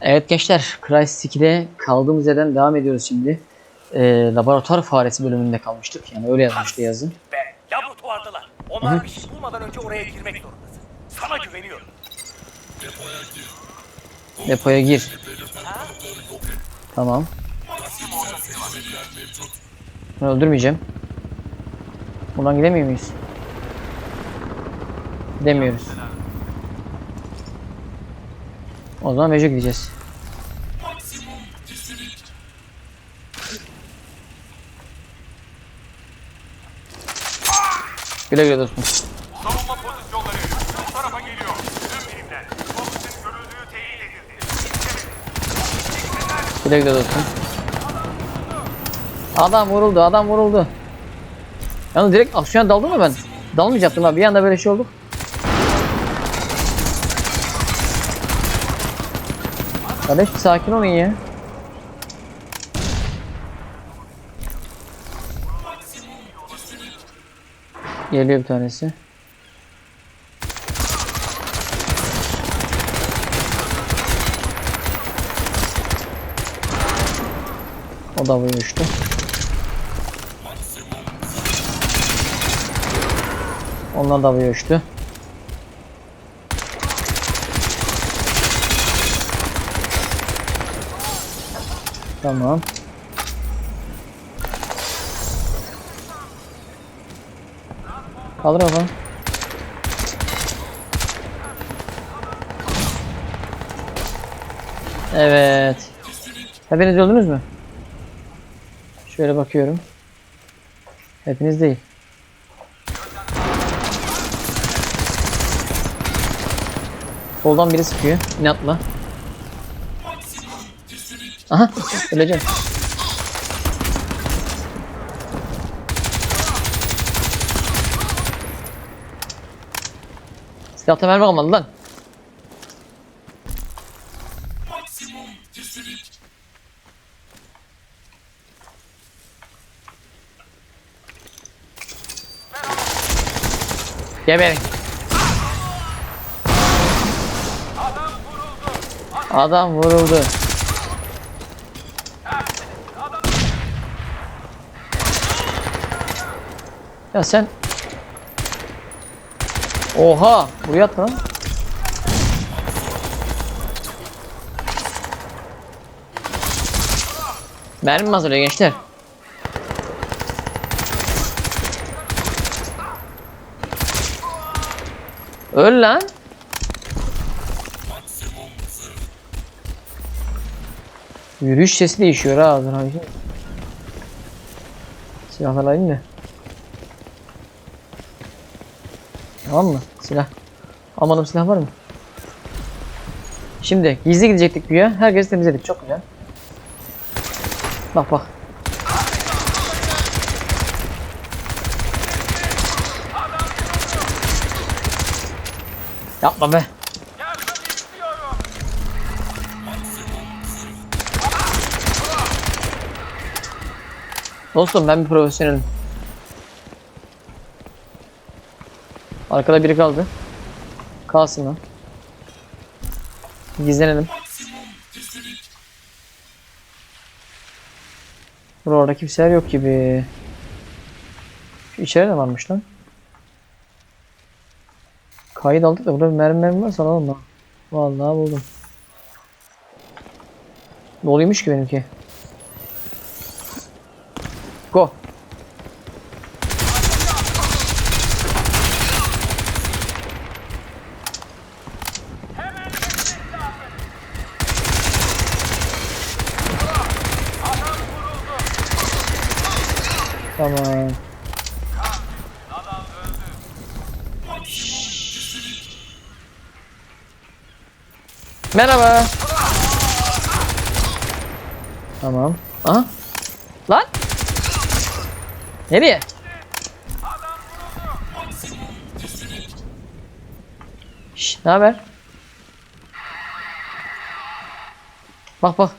Evet gençler, Crysis 2'de kaldığımız yerden devam ediyoruz şimdi. Ee, laboratuvar faresi bölümünde kalmıştık. Yani öyle yazmıştı yazın. Be, laboratuvardalar. Onlar bir şey bulmadan önce oraya girmek zorundasın. Sana güveniyorum. Depoya gir. Tamam. Ben öldürmeyeceğim. Buradan gidemiyor muyuz? Gidemiyoruz. O zaman Vejo gideceğiz. Güle güle dostum. Savunma pozisyonları bu tarafa geliyor. Tüm timler. Fokus'un görüldüğü teyit edildi. Güle güle dostum. Adam vuruldu, adam vuruldu. Yalnız direkt aksiyona daldım mı ben? Dalmayacaktım abi. Bir anda böyle şey oldu. Kardeş bir sakin olun ya. Geliyor bir tanesi. O da vurmuştu. Onlar da vurmuştu. Tamam. Kaldır bakalım. Evet. Hepiniz öldünüz mü? Şöyle bakıyorum. Hepiniz değil. Soldan biri sıkıyor. İnatla. Aha öleceğim. Silahta mermi kalmadı lan. Geberin. Adam vuruldu. Ya sen Oha! Buraya at lan. Mermi mi hazırlıyor gençler? Öl lan. Yürüyüş sesi değişiyor ha. Silahlar alayım da. Tamam mı? Silah. Almadım silah var mı? Şimdi gizli gidecektik güya. Herkesi temizledik. Çok güzel. Bak bak. Yapma be. Dostum ben bir profesyonelim. Arkada biri kaldı. Kalsın lan. Gizlenelim. Dur orada kimseler yok gibi. Şu içeride de varmış lan. Kayıt aldık da burada bir mermi mermi varsa alalım lan. Vallahi buldum. Doluymuş ki benimki. Go. Tamam. Merhaba. Tamam. Aha. Lan. Nereye? Şş, ne haber? Bak bak.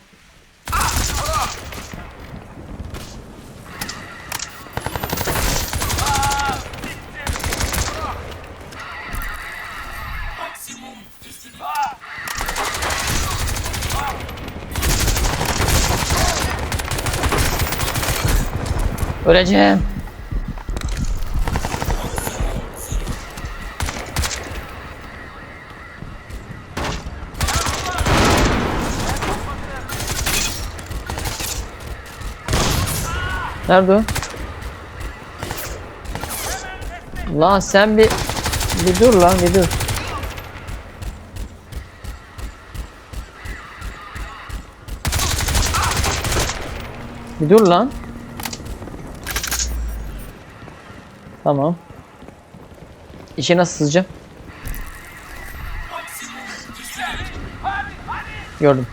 Öleceğim. Nerede o? Lan sen bir bir dur lan bir dur. Bir dur lan. Tamam. İçe nasıl sızacağım? Gördüm.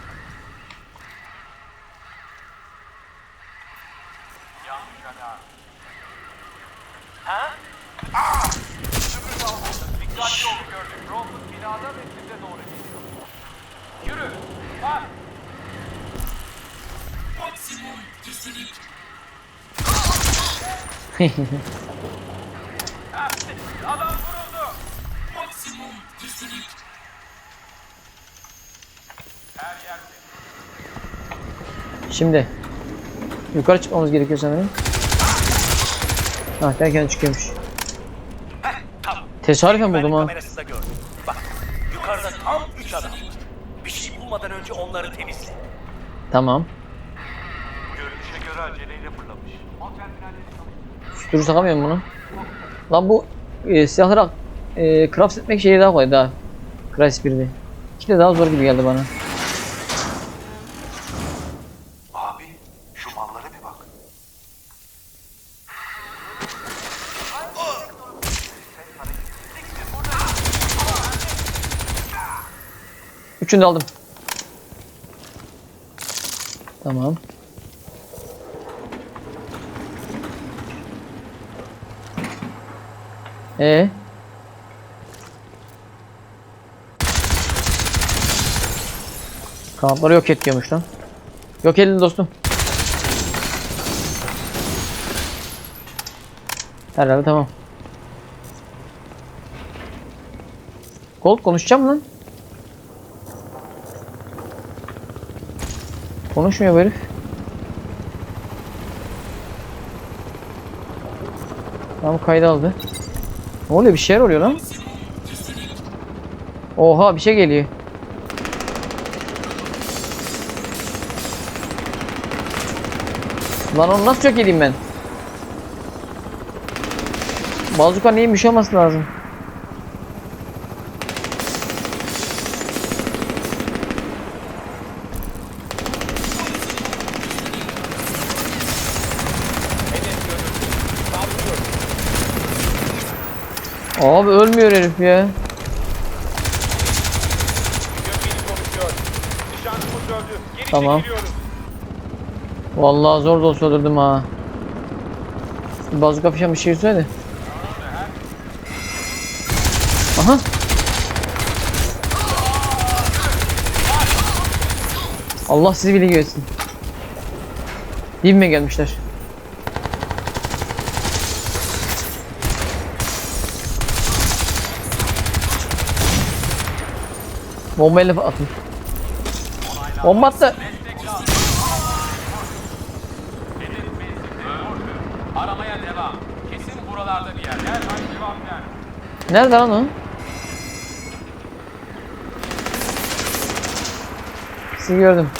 Dikkatli olun gördük. Crawford binada ve size doğru geliyor. Yürü. Bak. Adam vuruldu. Şimdi yukarı çıkmamız gerekiyor sanırım. Ha derken çıkıyormuş. Tesadüfen buldum ha. yukarıda tam üç adam var. Bir şey bulmadan önce onları temizle. Tamam. Görünüşe göre aceleyle fırlamış. Sürü takamıyorum bunu. Lan bu e, silahları e, craft etmek şeyi daha kolay daha. Crysis 1'de. İki de daha zor gibi geldi bana. Abi şu mallara bir bak. Üçünü de aldım. Tamam. Ee? Kanatları yok et diyormuş lan. Yok edin dostum. Herhalde tamam. Gold konuşacağım lan. Konuşmuyor bu herif. Tamam kaydı aldı. Ne oluyor bir şeyler oluyor lan. Oha bir şey geliyor. Lan onu nasıl çok edeyim ben? Bazuka neymiş olması lazım. Abi ölmüyor herif ya. Tamam. Vallahi zor da olsa öldürdüm ha. Bazuka fişen bir şey söyledi. Aha. Allah sizi bile görsün. Dibime gelmişler. Bombayla atın. Bomba attı. Aramaya devam. Kesin buralarda bir yer. Derhal cevap ver. Nerede lan o? Sizi gördüm.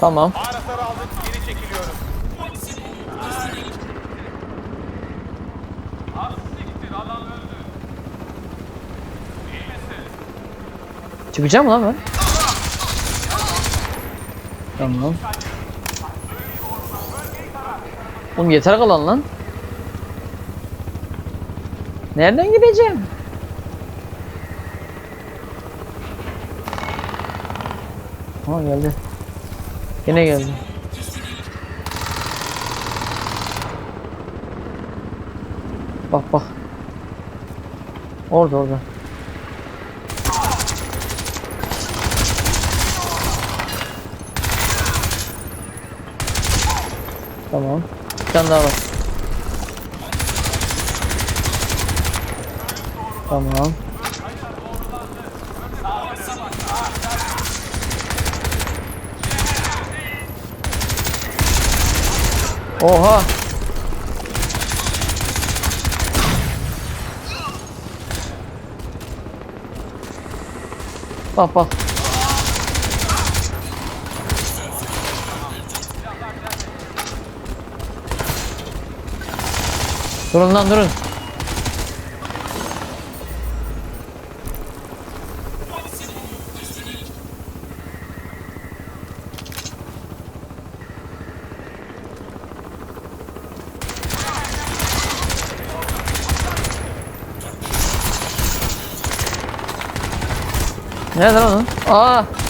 Tamam. Mağarasları aldık. Geri çekiliyoruz. Az siktir adam öldü. İyi misin? Çıkacağım mı lan ben? Tamam. Oğlum yeter kalan lan. Nereden gideceğim? Ha geldi. Yine geldi. Bak bak. Orada orada. Tamam. Bir tane daha var. Tamam. Oha. Bak bak. Durun lan durun. Nerede lan o? Aa!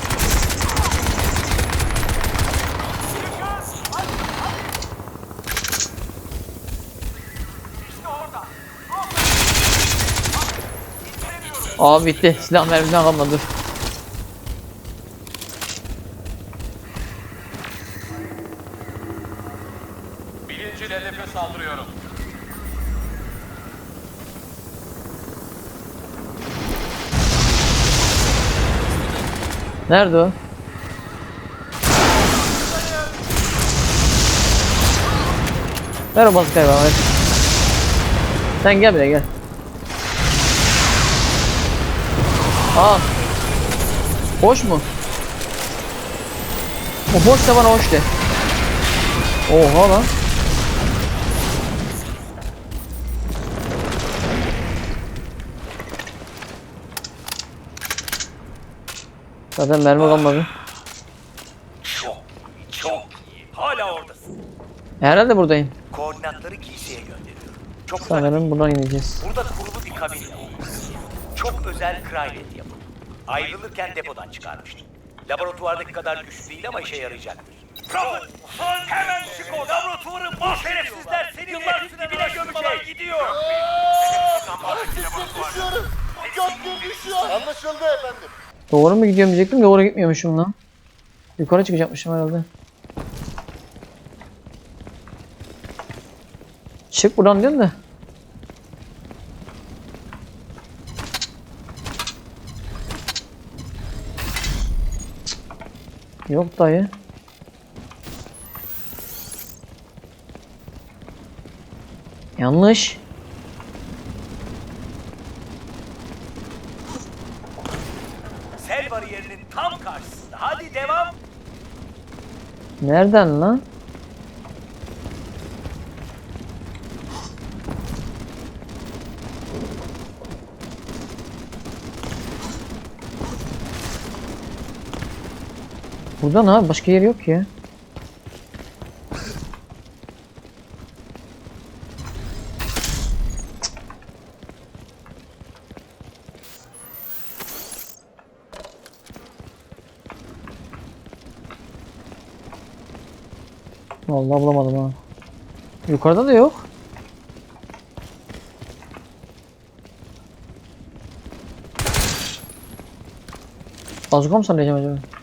Aa bitti. Silah mermiden kalmadı. Dur. Birinci hedefe saldırıyorum. Nerede o? Ver o bana ver. Sen gel buraya gel. Aa. Hoş mu? O hoşsa bana hoş de. Oha lan. Zaten mermi kalmadı. Çok, çok iyi. Hala oradasın. Herhalde buradayım. Koordinatları giyseye gönderiyorum. Çok. Sanırım buradan ineceğiz. Burada kurulu bir kabin. Çok özel Krylet yapımı. Ayrılırken depodan çıkarmıştım. Laboratuvardaki kadar güçlü değil ama işe yarayacaktır. Prophet! Hemen çık o laboratuvarı mahvediyorlar. Şerefsizler seni yıllar dibine gömecek. Gidiyor. Düşüyorum. Köprü düşüyor. Anlaşıldı efendim. Doğru mu gidiyorum diyecektim doğru gitmiyormuşum lan. Yukarı çıkacakmışım herhalde. Çık buradan diyorsun da. Yok dayı. Yanlış. Sel bariyerinin tam karşısında. Hadi devam. Nereden lan? Buradan abi başka yer yok ya. Vallahi bulamadım ha. Yukarıda da yok. Bazuka mı sallayacağım acaba?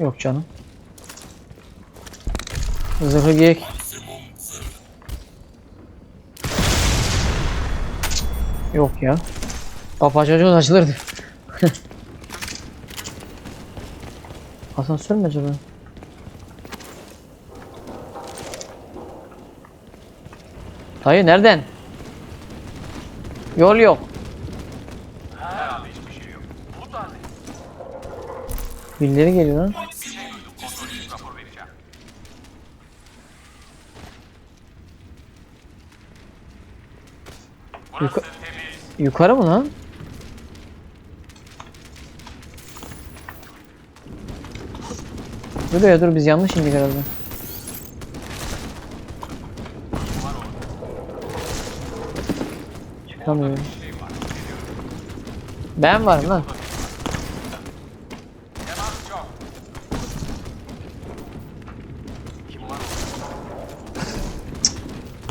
Yok canım. Zırhı giyek. Yok ya. Kapağı çocuğun açılırdı. Asansör mü acaba? Dayı nereden? Yol yok. Birileri geliyor lan. Yukarı mı lan? Dur ya dur biz yanlış indik herhalde. Çıkamıyorum. Ben varım lan.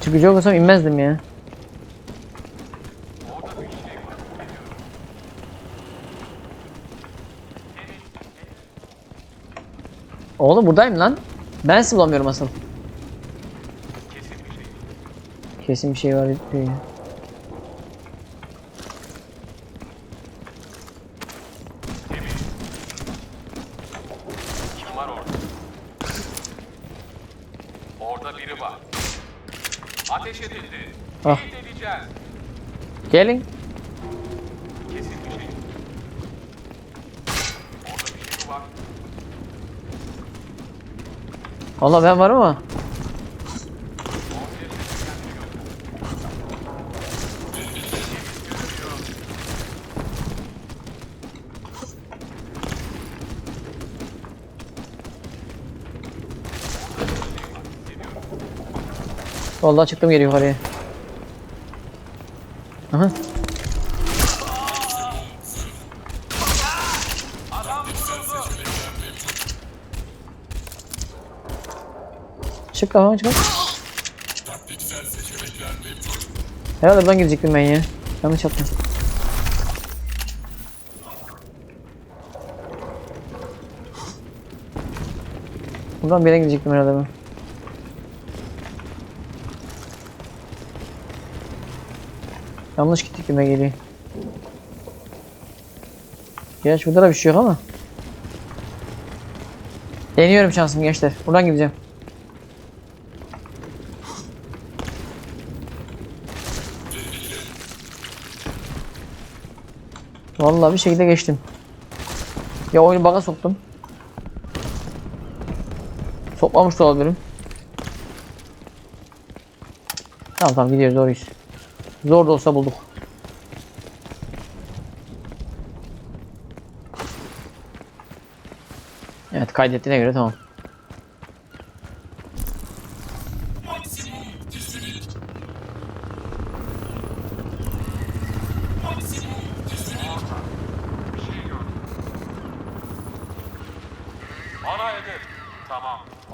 Çıkacak olsam inmezdim ya. orada? Orada bir şey var. Oğlum buradayım lan. Ben sizi bulamıyorum asıl. Kesin bir şey. Kesin bir şey var diyor ya. Kim var orada? Orada biri var. Ateş edildi. Ah. Gelin. Allah ben varım ama. Vallahi çıktım geri yukarıya. Aha. Kafama çık. Herhalde buradan girecektim ben ya. Yanlış yaptım. Buradan bir yere gidecektim herhalde ben. Yanlış gittik gibi geliyor. Gerçi burada da bir şey yok ama. Deniyorum şansım gençler. Buradan gideceğim. Vallahi bir şekilde geçtim. Ya oyunu bug'a soktum. Sokmamış da olabilirim. Tamam tamam gidiyoruz doğruyuz. Zor da olsa bulduk. Evet kaydettiğine göre tamam.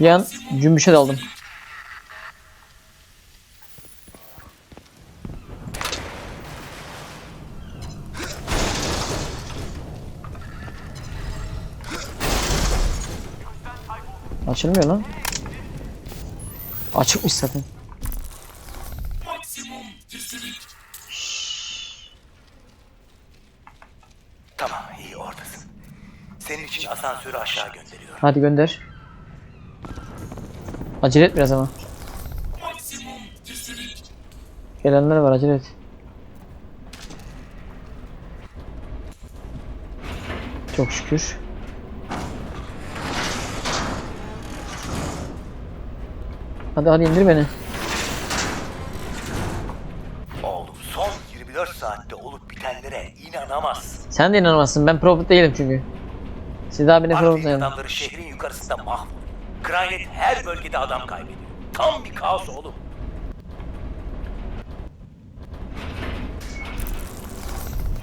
Bir an cümbüşe daldım. Açılmıyor lan. Açıkmış zaten. Tamam iyi oradasın. Senin için asansörü aşağı gönderiyorum. Hadi gönder. Acele et biraz ama. Gelenler var acele et. Çok şükür. Hadi hadi indir beni. Oğlum son 24 saatte olup bitenlere inanamazsın. Sen de inanamazsın. Ben profit değilim çünkü. Siz daha beni profit sayın. adamları şehrin yukarısında mahvol. Crynet her bölgede adam kaybediyor. Tam bir kaos oğlum.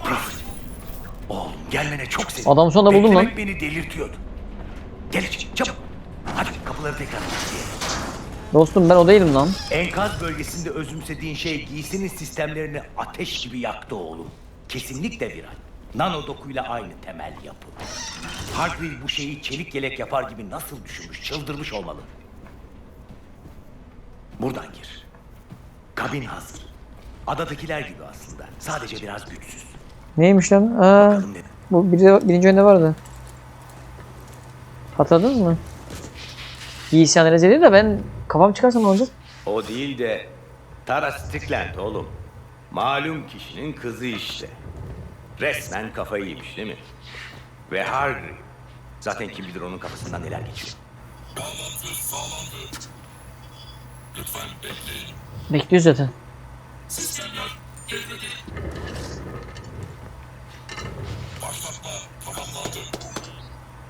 Profit. Oğlum gelmene çok sevindim. Adamı sonunda buldum lan. Beklemek beni delirtiyordu. Gel içeri çabuk. Hadi kapıları tekrar kilitleyelim. Dostum ben o değilim lan. Enkaz bölgesinde özümsediğin şey giysinin sistemlerini ateş gibi yaktı oğlum. Kesinlikle viral. Nano dokuyla aynı temel yapı. Hargreave bu şeyi çelik yelek yapar gibi nasıl düşünmüş, çıldırmış olmalı. Buradan gir. Kabin hazır. Adadakiler gibi aslında. Sadece biraz güçsüz. Neymiş lan? Aa, Bakalım ne? bu biri, birinci oyunda vardı. Hatırladınız mı? İyi analiz ediyor da ben kafam çıkarsa ne olacak? O değil de Tara Strickland oğlum. Malum kişinin kızı işte. Resmen kafayı yemiş değil mi? Ve Hargreave. Zaten kim bilir onun kafasından neler geçiyor. Bekliyor zaten.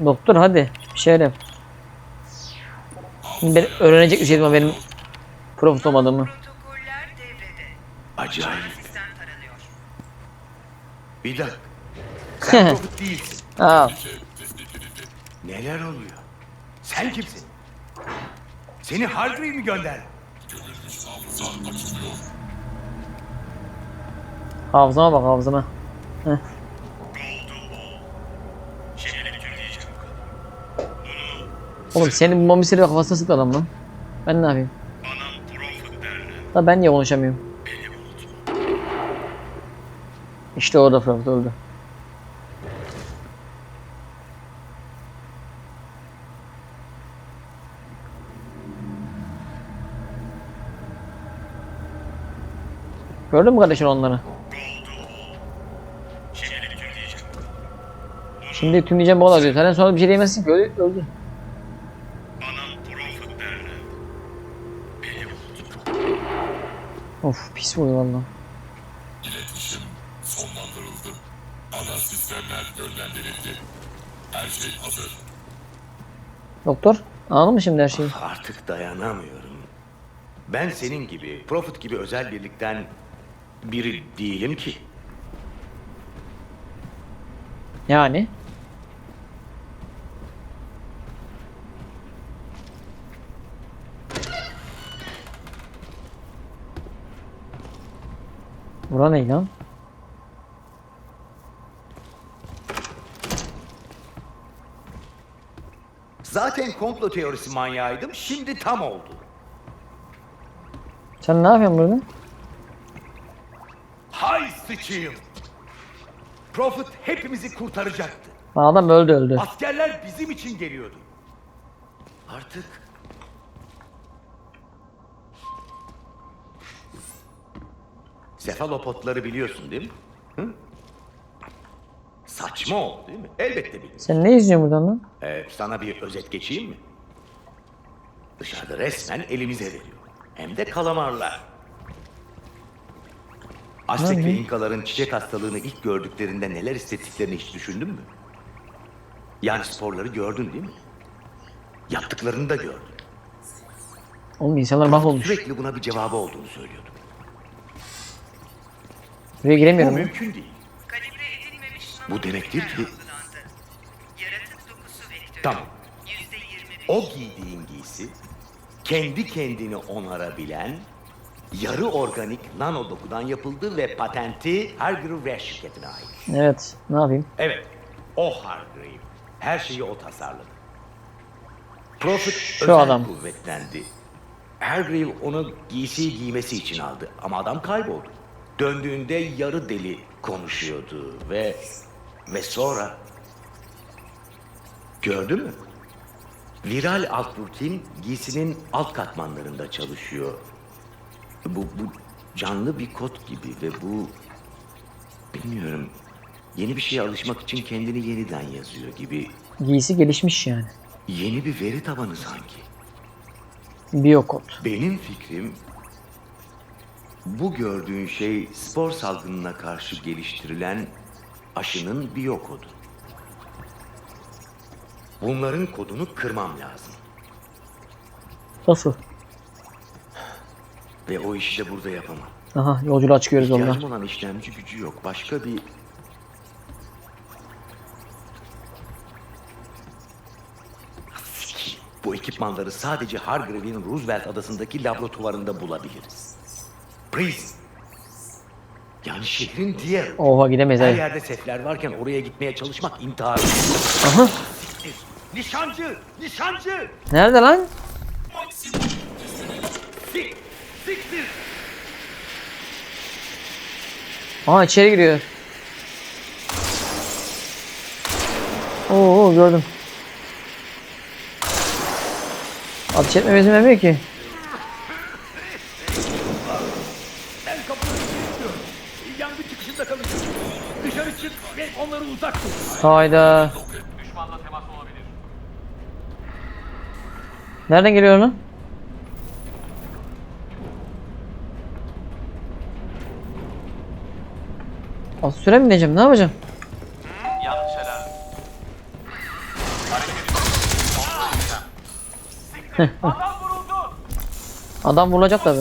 Doktor hadi bir şeyler yap. Şimdi ben öğrenecek bir şeydim ama benim Profit olmadığımı. Devrede. Acayip. Bir dakika. Sen değilsin. Aa, Neler oluyor? Sen kimsin? Seni Hargrave mi gönderdi? hafızama bak hafızama. Oğlum senin bu momisleri kafasına sıktı adam lan. Ben ne yapayım? Da ben niye konuşamıyorum? İşte orada Profit öldü. Gördün mü kardeşin onları? Şimdi tüm diyeceğim bu diyor. Senden sonra bir şey diyemezsin ki öldü. öldü. Of pis vuruyor valla. İletişim sonlandırıldı. Ana sistemler yönlendirildi. Her şey hazır. Doktor anladın mı şimdi her şeyi? Artık dayanamıyorum. Ben senin gibi, Profit gibi özel birlikten biri değilim ki. Yani? Bura ne lan? Zaten komplo teorisi manyağıydım, şimdi tam oldu. Sen ne yapıyorsun burada? Hay sıçayım! Profit hepimizi kurtaracaktı. Lan adam öldü öldü. Askerler bizim için geliyordu. Artık... Sefalopotları biliyorsun değil mi? Hı? Saçma oldu değil mi? Elbette biliyorum. Sen ne izliyorsun buradan lan? Ee, sana bir özet geçeyim mi? Dışarıda resmen elimize veriyor. Hem de kalamarlar. Aztek ve İnkaların çiçek hastalığını ilk gördüklerinde neler hissettiklerini hiç düşündün mü? Yani sporları gördün değil mi? Yaptıklarını da gördün. Oğlum insanlar mahvolmuş. Sürekli buna bir cevabı olduğunu söylüyordu. Buraya Bu giremiyorum. mümkün değil. Bu demektir ki-. Tamam. %25. O giydiğin giysi kendi kendini onarabilen yarı organik nano dokudan yapıldı ve patenti Hargrave şirketine ait. Evet. Ne yapayım? Evet, o Hargrave. Her şeyi o tasarladı. Profit Şu özel adam. kuvvetlendi. Hargrave onu giysiyi giymesi için aldı ama adam kayboldu. Döndüğünde yarı deli konuşuyordu ve ve sonra gördün mü? Viral Altburkin giysinin alt katmanlarında çalışıyor. Bu, bu canlı bir kod gibi ve bu bilmiyorum yeni bir şeye alışmak için kendini yeniden yazıyor gibi Giysi gelişmiş yani. yeni bir veri tabanı sanki. Biyokod. Benim fikrim bu gördüğün şey spor salgınına karşı geliştirilen aşının biyokodu. Bunların kodunu kırmam lazım. Nasıl? Ve o işi de burada yapamam. Aha yolculuğa çıkıyoruz onunla. İhtiyacım olan işlemci gücü yok. Başka bir... Bu ekipmanları sadece Hargrave'in Roosevelt adasındaki laboratuvarında bulabiliriz. Prison. Yani şehrin diğer. Oha gidemeyiz Her yerde sefler varken oraya gitmeye çalışmak intihar. Aha. Nişancı! Nişancı! Nerede lan? Sik! Siktir! Aha içeri giriyor. Oo gördüm. Ateş etmeme izin vermiyor ki. Ben kapıları kilitliyorum. Yangın çıkışında kalacağım. Dışarı çık ve onları uzak tut. Hayda. Düşmanla temas olabilir. Nereden geliyor lan? Az süre mi bineceğim? Ne yapacağım? Yanlış. Hareket. Siktir. Adam vuruldu. Adam vurulacak tabi.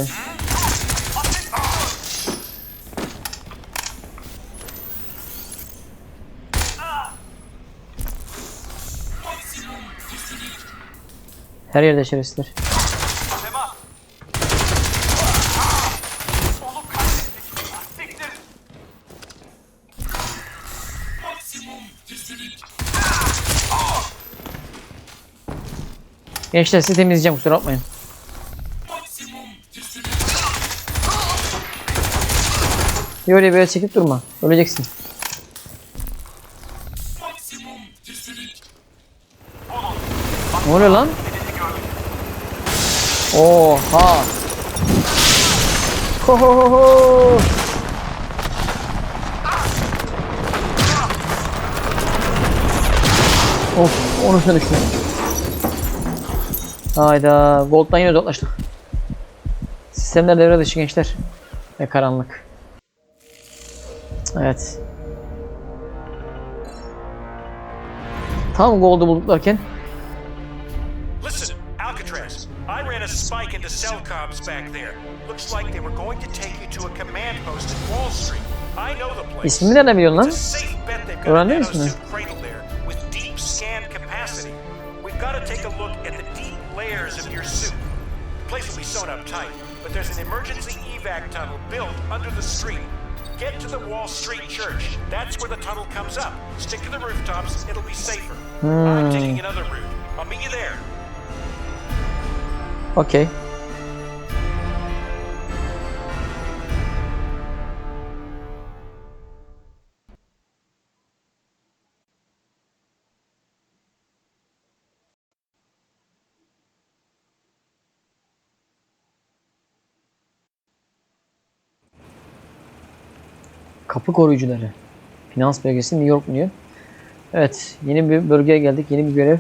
Her yerde şerefsizler. Gençler sizi temizleyeceğim kusura bakmayın. Bir öyle böyle çekip durma. Öleceksin. Ne oluyor lan? Oha. Ho ho ho ho. Of, onun üstüne düştü. Hayda, Gold'dan yine uzaklaştık. Sistemler devre dışı gençler. Ve karanlık. Evet. Tam Gold'u bulduklarken cell comms back there. Looks like they were going to take you to a command post in Wall Street. I know the place. ismini nereden biliyorsun lan? It's a safe bet they've got a Öğrendin mi cradle there with deep scan capacity. We've got to take a look at the deep layers of your suit. The place will be sewn up tight, but there's an emergency evac tunnel built under the street. Get to the Wall Street Church. That's where the tunnel comes up. Stick to the rooftops, it'll be safer. I'm hmm. taking another route. I'll meet you there. Okey. Kapı koruyucuları. Finans bölgesi New York diyor. Evet, yeni bir bölgeye geldik. Yeni bir görev.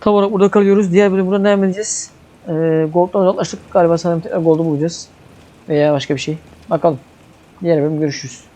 Tam olarak burada kalıyoruz. Diğer bölüm buradan devam edeceğiz. Ee, Gold'dan uzaklaştık. Galiba sanırım tekrar Gold'u bulacağız. Veya başka bir şey. Bakalım. Diğer bölüm görüşürüz.